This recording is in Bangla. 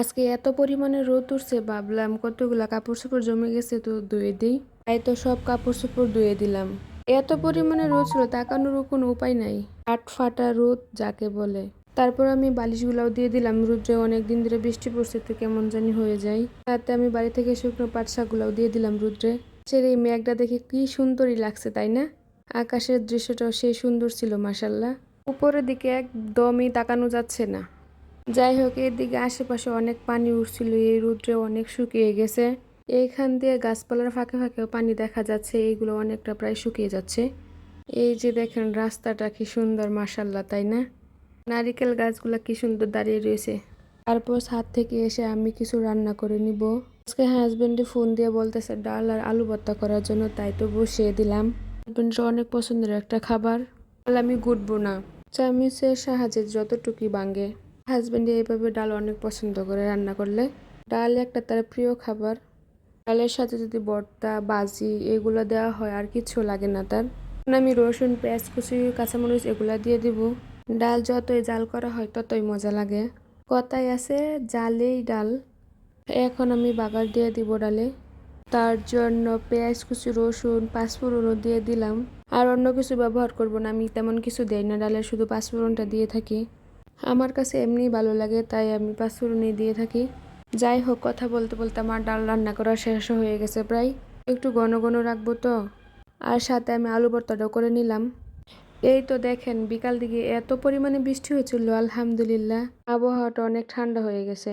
আজকে এত পরিমাণে রোদ উঠছে, ভাবলাম কতগুলা কাপড় চোপড় জমে গেছে তো ধুয়ে দিই। তাই তো সব কাপড় চোপড় ধুয়ে দিলাম। এত পরিমাণে রোদ ছিল তাকানোরও কোনো উপায় নাই। আট ফাটা রোদ যাকে বলে। তারপর আমি বালিশগুলাও দিয়ে দিলাম, রুদ্রে অনেক দিন ধরে বৃষ্টি পড়ছে তো কেমন জানি হয়ে যায়। তাতে আমি বাড়ি থেকে শুকনো পাট শাকগুলাও দিয়ে দিলাম রুদ্রে। সে এই মেঘটা দেখে কি সুন্দরই লাগছে, তাই না? আকাশের দৃশ্যটাও সেই সুন্দর ছিল মাসাল্লাহ উপরের দিকে একদমই তাকানো যাচ্ছে না। যাই হোক এদিকে আশেপাশে অনেক পানি উঠছিল এই রুদ্রে অনেক শুকিয়ে গেছে। এইখান দিয়ে গাছপালার ফাঁকে ফাঁকেও পানি দেখা যাচ্ছে এইগুলো অনেকটা প্রায় শুকিয়ে যাচ্ছে। এই যে দেখেন, রাস্তাটা কি সুন্দর মাসাল্লাহ তাই না? নারিকেল গাছগুলো কি সুন্দর দাঁড়িয়ে রয়েছে। তারপর ছাদ থেকে এসে আমি কিছু রান্না করে নিব। আজকে হাজবেন্ডে ফোন দিয়ে বলতেছে, ডাল আর আলু ভর্তা করার জন্য, তাই তো বসিয়ে দিলাম। হাজবেন্ডের অনেক পছন্দের একটা খাবার। আমি গুটবো না। চামিচের সাহায্যে যতটুকুই বাঙ্গে হাজবেন্ড এইভাবে ডাল অনেক পছন্দ করে রান্না করলে। ডাল একটা তার প্রিয় খাবার। ডালের সাথে যদি ভর্তা, বাজি এগুলো দেওয়া হয়, আর কিছু লাগে না তার। আমি রসুন, পেঁয়াজ, কুচি, কাঁচামরিচ এগুলো দিয়ে দিব। ডাল যতই জাল করা হয়, ততই মজা লাগে। কথায় আছে, জালেই ডাল। এখন আমি বাগার দিয়ে দিব ডালে। তার জন্য পেঁয়াজ, কুচি, রসুন, পাঁচফোড়নও দিয়ে দিলাম। আর অন্য কিছু ব্যবহার করব না, আমি তেমন কিছু দেই না। ডালে শুধু পাঁচফোড়নটা দিয়ে থাকি। আমার কাছে এমনি ভালো লাগে, তাই আমি পাঁচফোড়নি দিয়ে থাকি। যাই হোক, কথা বলতে বলতে আমার ডাল রান্না করা শেষ হয়ে গেছে প্রায়। একটু ঘন ঘন রাখব তো। আর সাথে আমি আলু ভর্তাটাও করে নিলাম। এই তো দেখেন, বিকাল দিকে এত পরিমাণে বৃষ্টি হয়েছিল, আলহামদুলিল্লাহ। আবহাওয়াটা অনেক ঠান্ডা হয়ে গেছে।